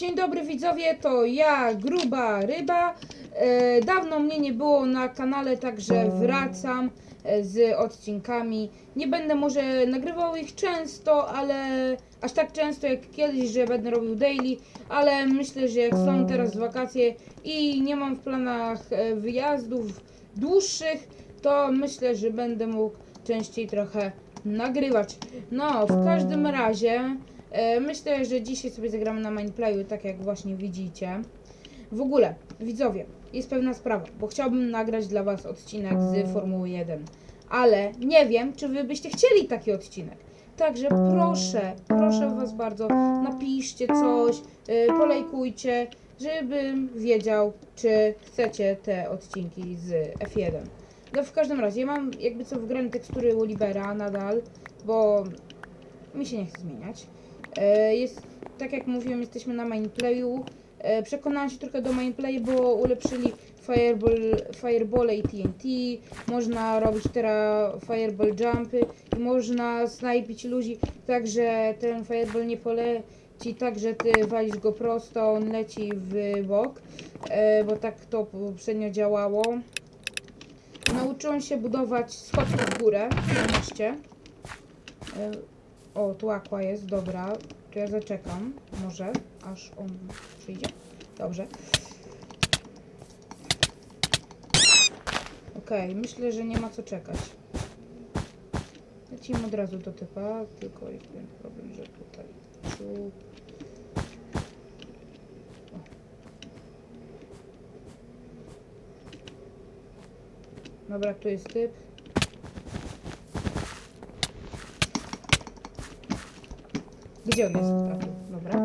Dzień dobry widzowie, to ja, Gruba Ryba. E, dawno mnie nie było na kanale, także wracam e, z odcinkami. Nie będę może nagrywał ich często, ale aż tak często jak kiedyś, że będę robił daily, ale myślę, że jak są teraz wakacje i nie mam w planach e, wyjazdów dłuższych, to myślę, że będę mógł częściej trochę nagrywać. No, w każdym razie myślę, że dzisiaj sobie zagramy na Mindplayu, tak jak właśnie widzicie. W ogóle, widzowie, jest pewna sprawa, bo chciałbym nagrać dla Was odcinek z Formuły 1, ale nie wiem, czy Wy byście chcieli taki odcinek. Także proszę, proszę Was bardzo, napiszcie coś, y, polajkujcie, żebym wiedział, czy chcecie te odcinki z F1. No w każdym razie, ja mam jakby co wgrane tekstury Olivera nadal, bo mi się nie chce zmieniać. E, jest, tak jak mówiłem, jesteśmy na mainplayu. E, przekonałam się trochę do mainplayu, bo ulepszyli fireball, fireball i TNT. Można robić teraz fireball jumpy i można snajpić ludzi, tak że ten fireball nie poleci tak, że ty walisz go prosto, on leci w bok, e, bo tak to poprzednio działało. Nauczyłem się budować schodki w górę na moście. E, O, tu aqua jest, dobra. To ja zaczekam, może, aż on przyjdzie. Dobrze. Okej, myślę, że nie ma co czekać. Lecimy od razu do typa, tylko jest problem, że tutaj... Tu... O. Dobra, tu jest typ. Gdzie on jest? Dobra.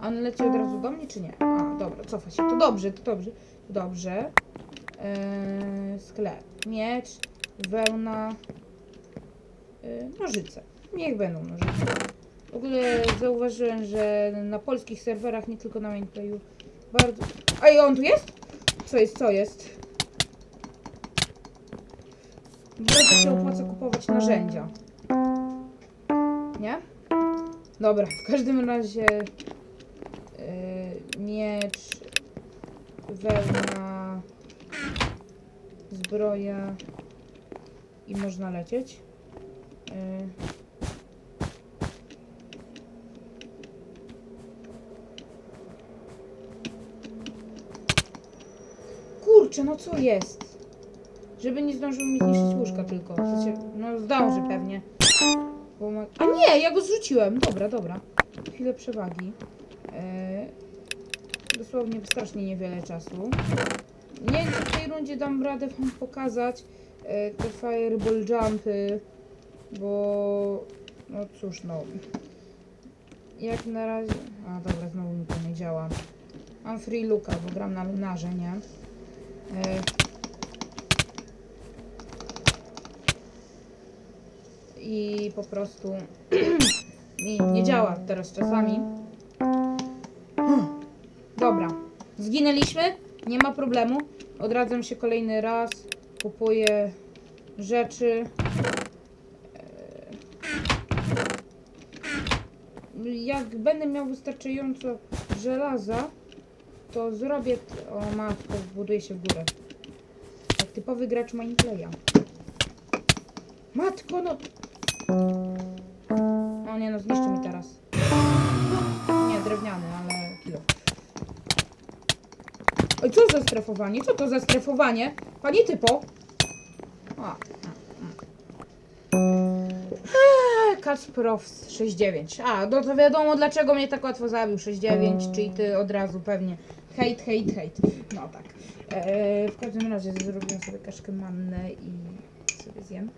A on leci od razu do mnie, czy nie? A, dobra, cofa się. To dobrze, to dobrze. Dobrze. Eee, sklep. Miecz, wełna, eee, nożyce. Niech będą nożyce. W ogóle zauważyłem, że na polskich serwerach, nie tylko na mainplayu, bardzo... A i on tu jest? Co jest, co jest? Bardzo się opłaca kupować narzędzia. Nie? Dobra, w każdym razie yy, miecz, wełna, zbroja i można lecieć. Yy. Kurczę, no co jest? Żeby nie zdążył mi zniszczyć łóżka tylko. W sensie, no zdąży pewnie. Bo ma... A nie, ja go zrzuciłem. Dobra, dobra. Chwilę przewagi. E, dosłownie strasznie niewiele czasu. Nie wiem, w tej rundzie dam radę wam pokazać e, te fireball jumpy, bo no cóż, no. Jak na razie... A dobra, znowu mi to nie działa. Mam free looka, bo gram na lunarze, nie? E, i po prostu mi nie działa teraz czasami. Dobra, zginęliśmy, nie ma problemu. Odradzam się kolejny raz, kupuję rzeczy. Eee, Jak będę miał wystarczająco żelaza, to zrobię... O matko, buduję się w górę. Jak typowy gracz Mineplaya. Matko, no... O nie no, zniszczy mi teraz. Nie, drewniany, ale kilo. Oj, co za strefowanie? Co to za strefowanie? Panie typo? A. Eee, Kasprow 6.9. A, no to wiadomo dlaczego mnie tak łatwo zabił. 6.9, czyli ty od razu pewnie. Hejt, hejt, hejt. No tak. Eee, w każdym razie zrobię sobie kaszkę mannę i sobie zjem.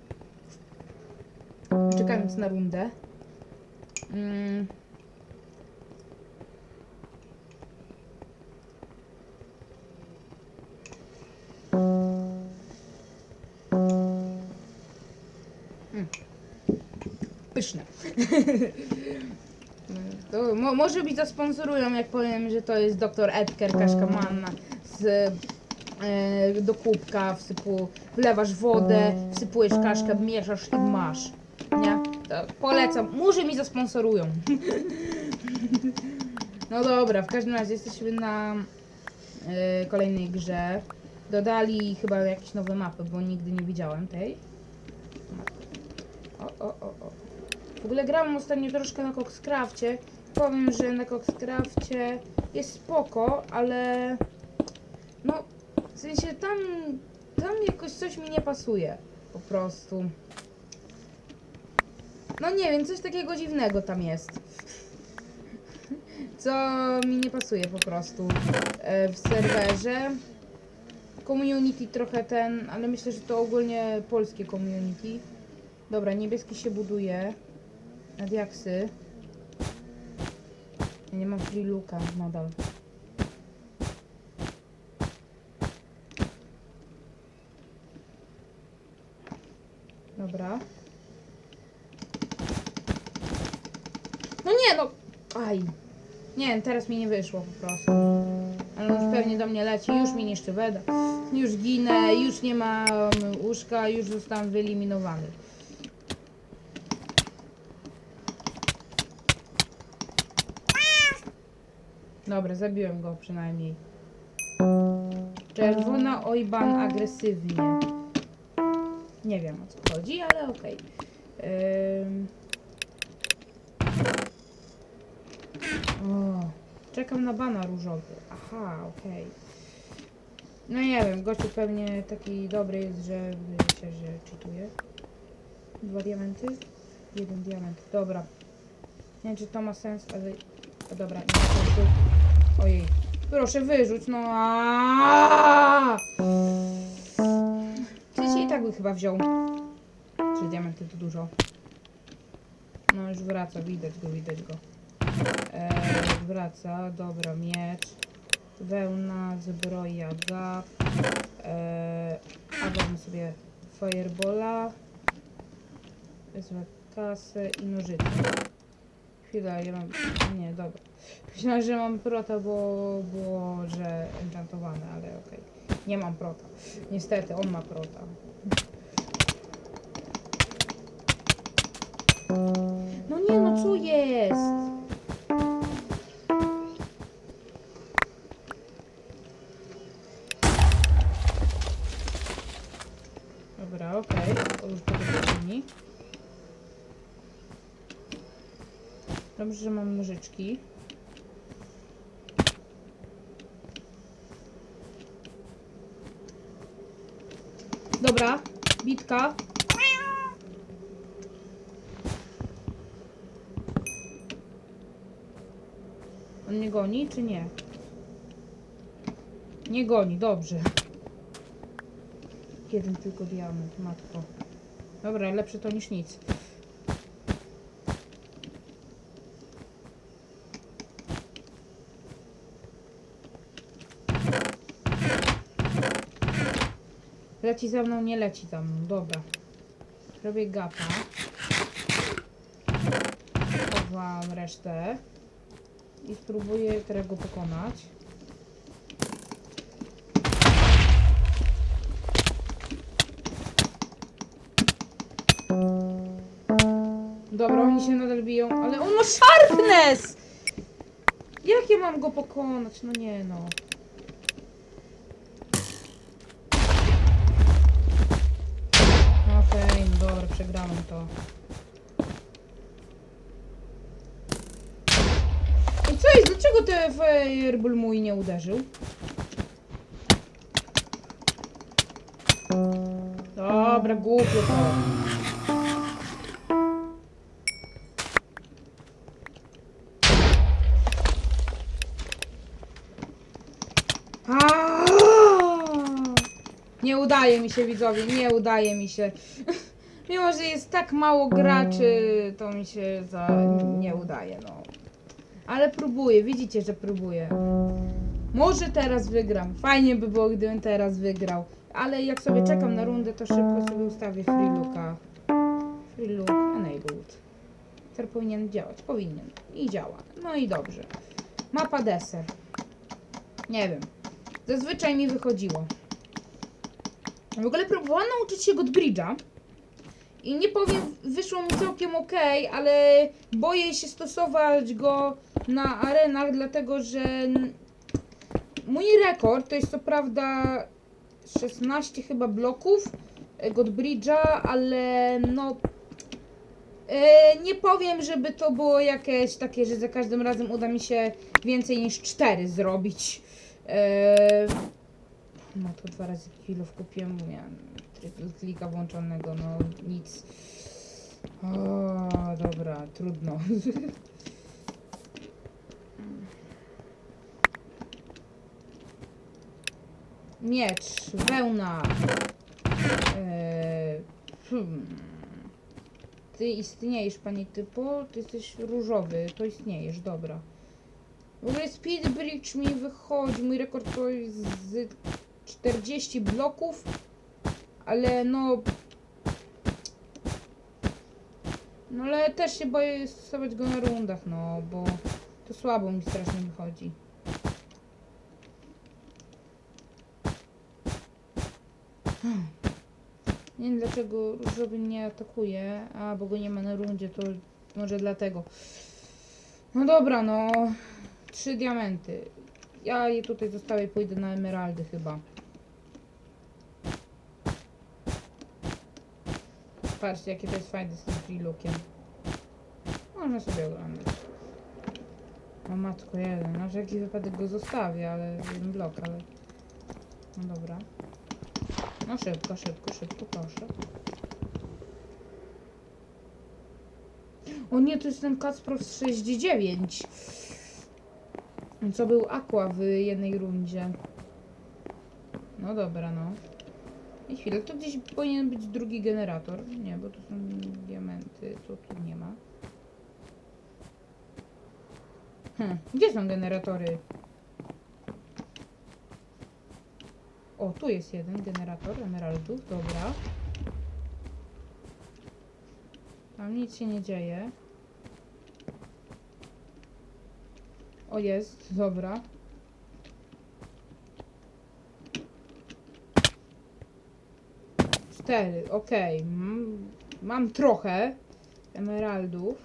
Czekając na rundę. Mm. Mm. Pyszne. To mo może być zasponsorują, jak powiem, że to jest dr Edgar Kaszka Manna z e, do kubka wsypu, wlewasz wodę, wsypujesz kaszkę, mieszasz i masz. Nie? To polecam. Może mi zasponsorują. No dobra, w każdym razie jesteśmy na y, kolejnej grze. Dodali chyba jakieś nowe mapy, bo nigdy nie widziałem tej. O, o, o, o. W ogóle grałem ostatnio troszkę na Coxcrafcie. Powiem, że na Coxcrafcie jest spoko, ale no w sensie tam, tam jakoś coś mi nie pasuje. Po prostu. No nie wiem, coś takiego dziwnego tam jest. Co mi nie pasuje po prostu e, w serwerze. Community trochę ten, ale myślę, że to ogólnie polskie community. Dobra, niebieski się buduje. Na diaksy. Ja nie mam free looka nadal. Dobra. No nie no! Aj. Nie wiem, teraz mi nie wyszło po prostu. Ale już pewnie do mnie leci, już mi niszczy beda. Już ginę, już nie mam łóżka, już zostałem wyeliminowany. Dobra, zabiłem go przynajmniej. Czerwona ojban agresywnie. Nie wiem o co chodzi, ale okej. Ym. O, czekam na bana różowy. Aha, okej. No nie wiem, gościu pewnie taki dobry jest, że wiecie, że czytuje. Dwa diamenty? Jeden diament. Dobra. Nie wiem, czy to ma sens, ale... O, dobra, nie ma sensu. Ojej. Proszę wyrzuć, no. aaaa! Przecież i tak by chyba wziął. Trzy diamenty to dużo. No już wraca, widać go, widać go. Eee, wraca, dobra, miecz. Wełna, zbroja, gap. Eee, a wezmę sobie firebola. Wezmę kasę i nożyce. Chwila, ja mam... Nie, dobra. Myślałem, że mam prota, bo było, że enchantowane, ale okej. Nie mam prota. Niestety, on ma prota. Dobrze, że mam nożyczki. Dobra, bitka. On mnie goni, czy nie? Nie goni, dobrze. Jeden tylko diament, matko. Dobra, lepsze to niż nic. Leci za mną, nie leci za mną. Dobra. Robię gapa. Chowam resztę. I spróbuję teraz go pokonać. Dobra, oni się nadal biją, ale on ma sharpness! Jak ja mam go pokonać? No nie no. Okej, no dobra, przegrałem to. Co jest? Dlaczego ten fireball mój nie uderzył? Dobra, głupio to. Nie udaje mi się widzowie, nie udaje mi się. Mimo, że jest tak mało graczy, to mi się za... nie udaje, no. Ale próbuję, widzicie, że próbuję. Może teraz wygram. Fajnie by było, gdybym teraz wygrał. Ale jak sobie czekam na rundę, to szybko sobie ustawię free looka. Free look enabled. Ter powinien działać. Powinien. I działa. No i dobrze. Mapa deser. Nie wiem. Zazwyczaj mi wychodziło. W ogóle próbowałam nauczyć się Godbridge'a. I nie powiem, wyszło mi całkiem ok, ale boję się stosować go na arenach, dlatego że mój rekord to jest co prawda 16 chyba bloków e, Godbridge'a, ale no e, nie powiem, żeby to było jakieś takie, że za każdym razem uda mi się więcej niż 4 zrobić. E, no to dwa razy kilo kupiłem, miałem triple klika włączonego, no nic. O, dobra, trudno. Miecz, wełna. Eee. Ty istniejesz, panie typo, ty jesteś różowy, to istniejesz, dobra. W ogóle Speed Bridge mi wychodzi, mój rekord to jest z 40 bloków, ale no... No ale też się boję stosować go na rundach, no, bo to słabo mi strasznie wychodzi. Nie wiem dlaczego różowy nie atakuje, a bo go nie ma na rundzie, to może dlatego. No dobra, no. Trzy diamenty. Ja je tutaj zostawię pójdę na emeraldy chyba. Patrzcie, jakie to jest fajne z tym free lookiem. Można sobie oglądać. O matko jeden, na wszelki wypadek go zostawię, ale jeden blok, ale... No dobra. No szybko, szybko, szybko, proszę. O nie, to jest ten Kacprow z 69. Co był Aqua w jednej rundzie. No dobra, no. I chwilę, to gdzieś powinien być drugi generator. Nie, bo to są diamenty, to tu nie ma. Hm, gdzie są generatory? O, tu jest jeden generator emeraldów, dobra. Tam nic się nie dzieje. O, jest, dobra. Cztery, okej. Mam, mam trochę emeraldów.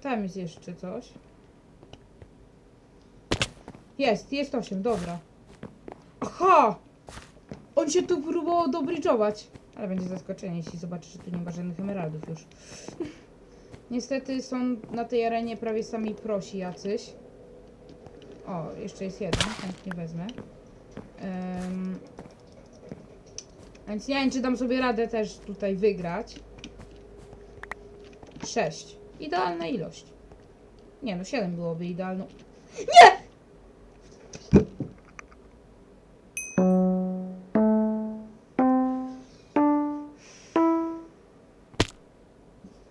Tam jest jeszcze coś. Jest, jest osiem, dobra. Aha! On się tu próbował dobridżować. Ale będzie zaskoczenie, jeśli zobaczy, że tu nie ma żadnych emeraldów już. Niestety są na tej arenie prawie sami prosi jacyś. O, jeszcze jest jeden, chętnie wezmę. Em, więc nie wiem, czy dam sobie radę też tutaj wygrać. Sześć. Idealna ilość. Nie no, siedem byłoby idealną. Nie!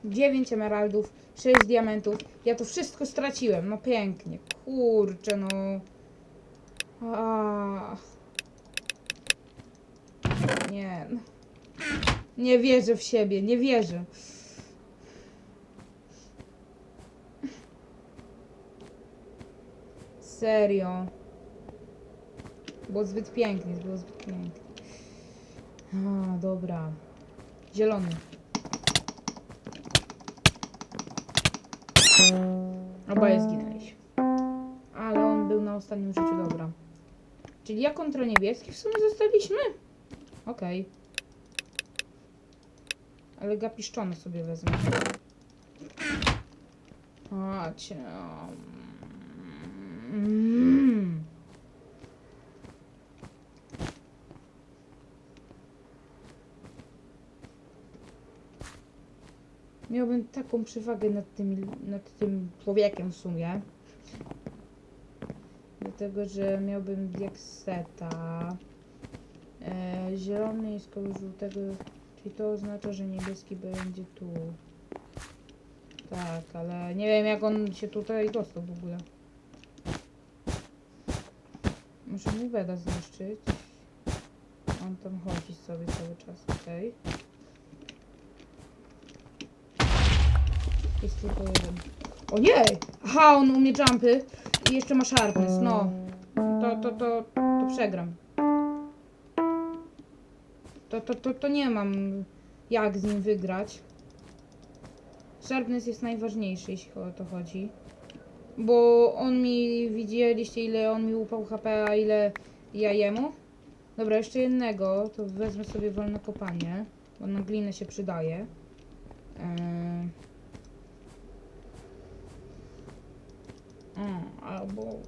9 emeraldów, 6 diamentów. Ja to wszystko straciłem. No pięknie. Kurczę, no. A. Nie. Nie wierzę w siebie, nie wierzę. Serio. Było zbyt pięknie, było zbyt pięknie. A, dobra. Zielony. Oboje zginęliśmy. Ale on był na ostatnim życiu, dobra. Czyli ja kontra niebieski w sumie zostaliśmy? Okej. Ale gapiszczony sobie wezmę. Cię. Mm. Miałbym taką przewagę nad tym, nad tym człowiekiem w sumie. Dlatego, że miałbym diakseta. E, zielony jest koło żółtego, czyli to oznacza, że niebieski będzie tu. Tak, ale nie wiem jak on się tutaj dostał w ogóle. Muszę mu Weda zniszczyć. On tam chodzi sobie cały czas, okej. Jest tylko jeden. O nie! Aha, on umie jumpy i jeszcze ma sharpness, no. To, to, to, to przegram. To, to, to, to nie mam jak z nim wygrać. Sharpness jest najważniejszy, jeśli o to chodzi. Bo on mi, widzieliście ile on mi upał HP, a ile ja jemu? Dobra, jeszcze jednego, to wezmę sobie wolne kopanie, bo na glinę się przydaje. Eee... O, albo...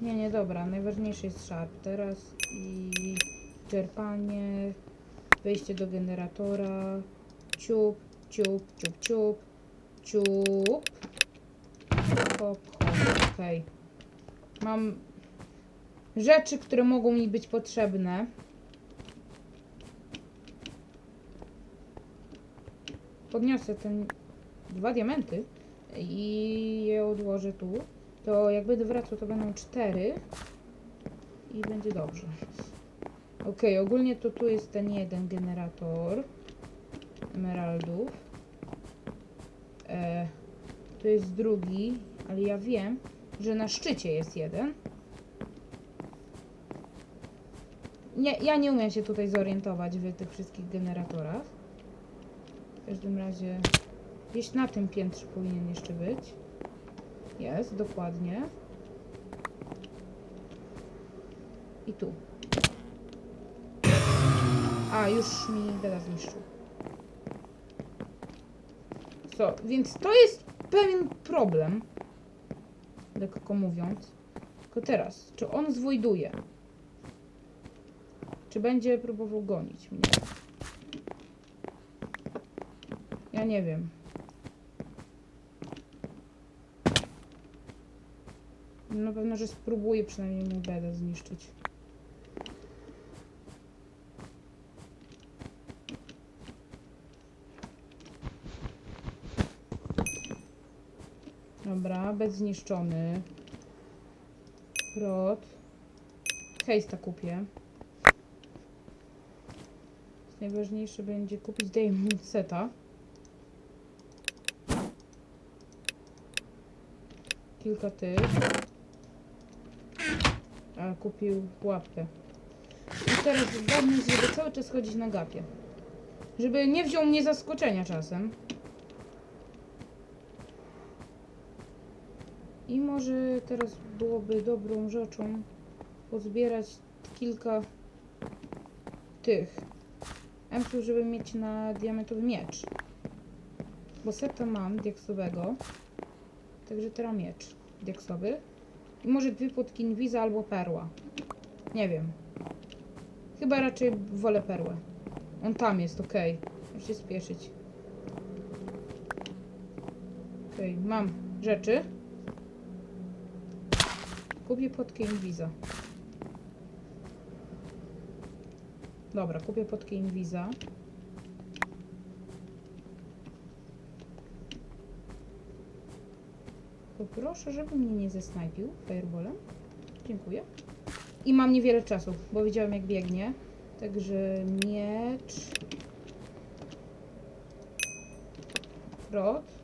Nie, nie, dobra, najważniejszy jest sharp teraz i czerpanie, wejście do generatora, ciup, ciup, ciup, ciup, ciup, hop, hop, okej. Mam rzeczy, które mogą mi być potrzebne. Podniosę ten dwa diamenty i je odłożę tu. To jak będę wracał, to będą cztery i będzie dobrze. Ok, ogólnie to tu jest ten jeden generator emeraldów. E, tu jest drugi, ale ja wiem, że na szczycie jest jeden. Nie, ja nie umiem się tutaj zorientować w tych wszystkich generatorach. W każdym razie gdzieś na tym piętrze powinien jeszcze być. Jest, dokładnie. I tu. A, już mi beda zniszczył. Co, więc to jest pewien problem. Lekko mówiąc. Tylko teraz, czy on zwojduje? Czy będzie próbował gonić mnie? Ja nie wiem. Na pewno, że spróbuję przynajmniej mu bedę zniszczyć. Dobra, bed zniszczony. Prot. Hejsta kupię. Najważniejsze będzie kupić Diamond Seta. Kilka tych. A kupił łapkę. I teraz zgadnę, żeby cały czas chodzić na gapie. Żeby nie wziął mnie zaskoczenia czasem. I może teraz byłoby dobrą rzeczą pozbierać kilka tych emsów, żeby mieć na diamentowy miecz. Bo seta mam diaksowego. Także teraz miecz diaksowy. I może dwie płotki inwiza albo perła. Nie wiem. Chyba raczej wolę perłę. On tam jest, okej. Muszę się spieszyć. Okej, mam rzeczy. Kupię płotkę inwiza. Dobra, kupię płotkę inwiza. Poproszę, żeby mnie nie zesnajpił fireballem. Dziękuję. I mam niewiele czasu, bo widziałem jak biegnie. Także miecz. Frot.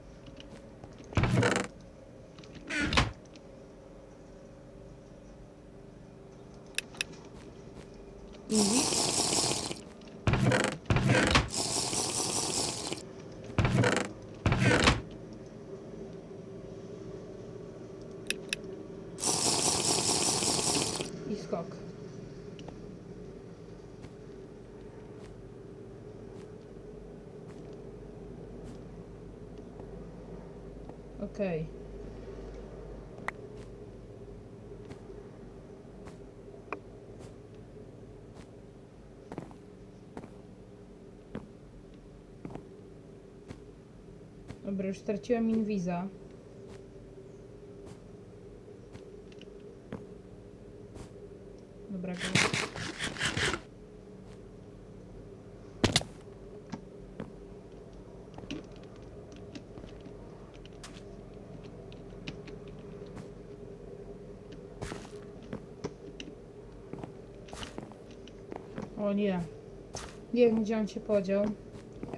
Easy. I skok. Okej. Dobra, już straciłem inwiza. Dobra, go. O nie. Nie wiem, gdzie on się podział.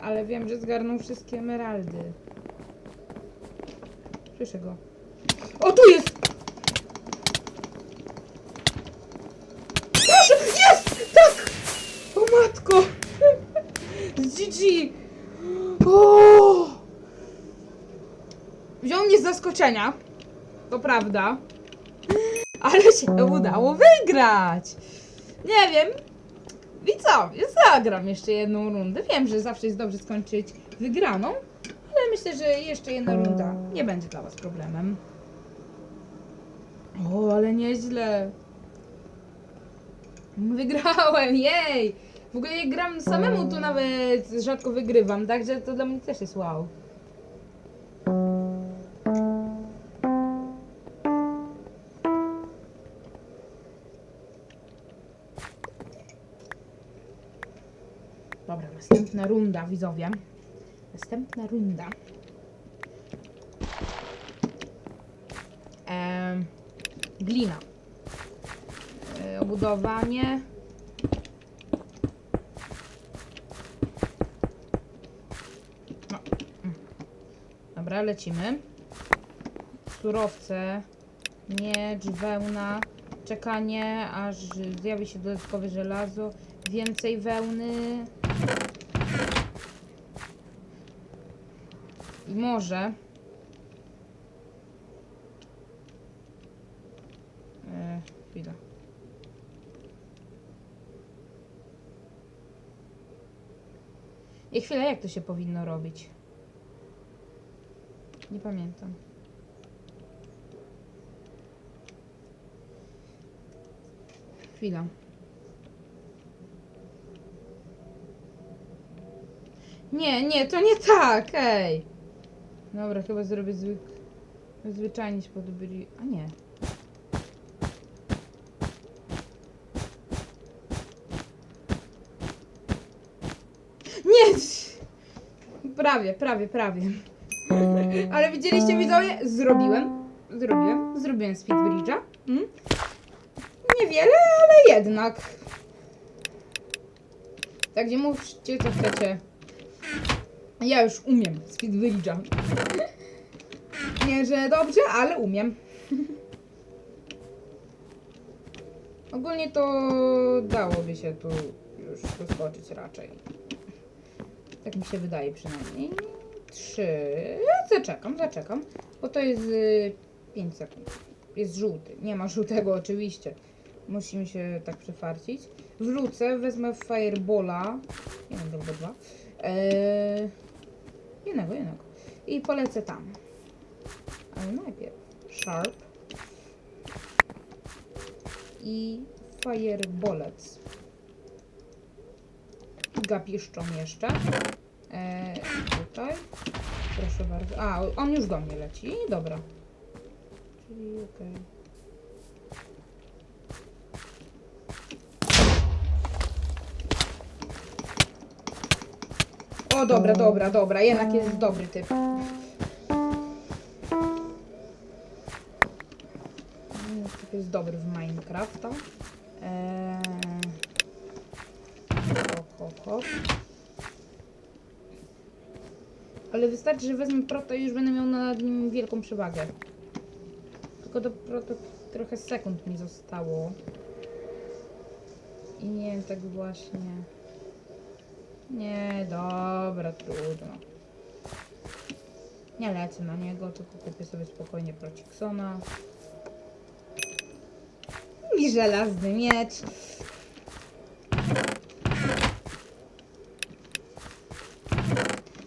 Ale wiem, że zgarnął wszystkie emeraldy. Słyszę go. O, tu jest! Proszę! Jest! Tak! O matko! Z GG! O! Wziął mnie z zaskoczenia. To prawda. Ale się udało wygrać! Nie wiem. I co? Zagram jeszcze jedną rundę. Wiem, że zawsze jest dobrze skończyć wygraną, myślę, że jeszcze jedna runda nie będzie dla Was problemem. O, ale nieźle. Wygrałem, jej! W ogóle jak gram samemu, to nawet rzadko wygrywam, także to dla mnie też jest wow. Dobra, następna runda, widzowie. Następna runda. Em, glina. E, obudowanie. No. Dobra, lecimy. Surowce. Miecz, wełna. Czekanie, aż zjawi się dodatkowe żelazo. Więcej wełny. I może. E, chwila. I chwilę, jak to się powinno robić? Nie pamiętam. Chwila. Nie, nie, to nie tak, ej. Dobra, chyba zrobię zwyk... zwyczajnie się podobali. A nie. Nie! Prawie, prawie, prawie. Ale widzieliście widzowie? Zrobiłem. Zrobiłem. Zrobiłem speedbridge'a. Mm? Niewiele, ale jednak. Także mówcie co chcecie. Ja już umiem speedbridge'a. Nie, że dobrze, ale umiem. Ogólnie to dałoby się tu już doskoczyć raczej. Tak mi się wydaje przynajmniej. Trzy. Zaczekam, zaczekam. Bo to jest 5 sekund. Jest żółty. Nie ma żółtego oczywiście. Musimy się tak przefarcić. Wrzucę, wezmę Firebola. Jeden albo dwa. Eee, jednego, jednego. I polecę tam. Ale najpierw Sharp. I Firebolec. Gapiszczą jeszcze. E, tutaj. Proszę bardzo. A, on już do mnie leci. Dobra. Czyli okej. O, dobra, dobra, dobra. Jednak jest dobry typ. Typ jest dobry w Minecrafta. Eee... Hop, hop, hop. Ale wystarczy, że wezmę proto i już będę miał nad nim wielką przewagę. Tylko do proto trochę sekund mi zostało. I nie tak właśnie. Nie, dobra, trudno. Nie lecę na niego, tylko kupię sobie spokojnie Prociksona. I żelazny miecz.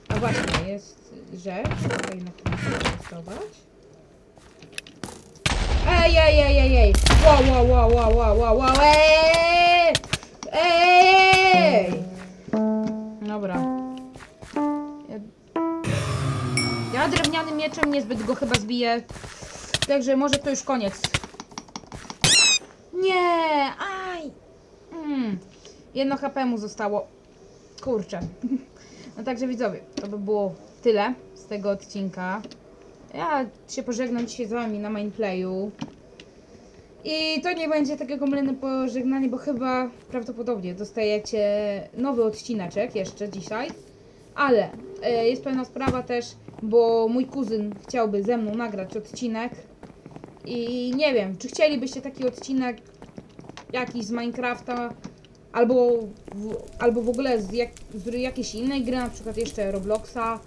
A właśnie, jest rzecz, tutaj na którą chcę testować. Ej, ej, ej, ej, ej! Wow, wow, wow, wow, wow, wow, wow! Ej! Mieczem niezbyt go chyba zbiję. Także może to już koniec. Nie! Aj! Mm. Jedno HP mu zostało. Kurczę. No także widzowie, to by było tyle z tego odcinka. Ja się pożegnam dzisiaj z wami na mainplayu. I to nie będzie takie kompletne pożegnanie, bo chyba prawdopodobnie dostajecie nowy odcineczek jeszcze dzisiaj. Ale e, jest pewna sprawa też, bo mój kuzyn chciałby ze mną nagrać odcinek. I nie wiem, czy chcielibyście taki odcinek jakiś z Minecrafta, albo w, albo w ogóle z, jak, z jakiejś innej gry, na przykład jeszcze Robloxa.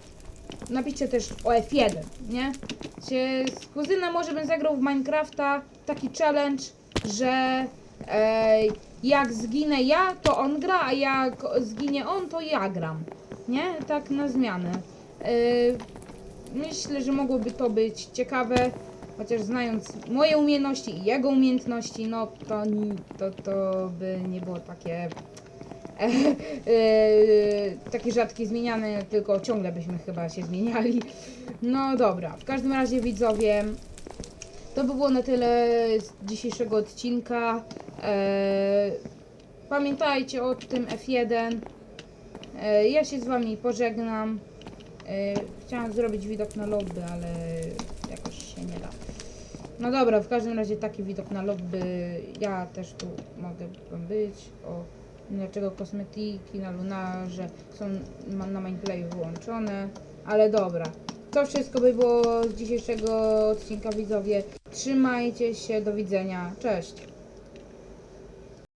napiszcie też o F1, nie? Się z kuzynem może bym zagrał w Minecrafta taki challenge, że e, jak zginę ja, to on gra, a jak zginie on, to ja gram. Nie? Tak na zmianę. E, myślę, że mogłoby to być ciekawe, chociaż znając moje umiejętności i jego umiejętności, no to, to, to by nie było takie e, e, takie rzadkie zmieniane, tylko ciągle byśmy chyba się zmieniali. No dobra, w każdym razie widzowie, to by było na tyle z dzisiejszego odcinka. E, pamiętajcie o tym F1. E, ja się z wami pożegnam. E, chciałam zrobić widok na lobby, ale jakoś się nie da. No dobra, w każdym razie taki widok na lobby. Ja też tu mogę być. O, dlaczego kosmetyki na lunarze są na mainplayu wyłączone. Ale dobra. To wszystko by było z dzisiejszego odcinka widzowie. Trzymajcie się, do widzenia. Cześć.